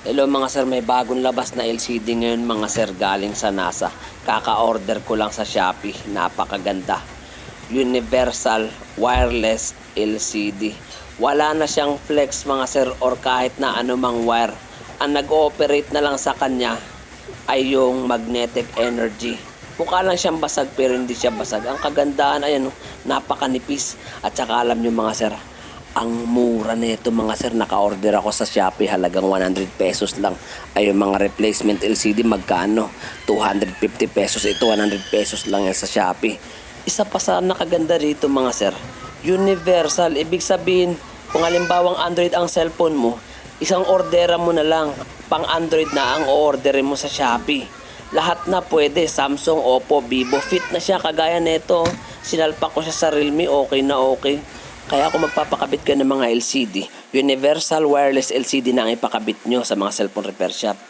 Hello mga sir, may bagong labas na LCD ngayon mga sir galing sa NASA. Kaka-order ko lang sa Shopee. Napakaganda. Universal Wireless LCD. Wala na siyang flex mga sir or kahit na anumang wire. Ang nag-ooperate na lang sa kanya ay yung magnetic energy. Mukha lang siyang basag pero hindi siya basag. Ang kagandahan ay ano, napakanipis. At saka alam nyo mga sir, ang mura nito mga sir. Naka-order ako sa Shopee halagang 100 pesos lang. Ay yung mga replacement LCD magkano? 250 pesos. Ito 100 pesos lang yan sa Shopee. Isa pa sa nakaganda rito mga sir. Universal. Ibig sabihin, kung halimbawang Android ang cellphone mo, isang ordera mo na lang. Pang Android na ang orderin mo sa Shopee. Lahat na pwede. Samsung, Oppo, Vivo. Fit na siya. Kagaya nito. Sinalpak ko siya sa Realme. Okay na okay. Kaya kung magpapakabit ka ng mga LCD, Universal Wireless LCD na ang ipakabit nyo sa mga cellphone repair shop.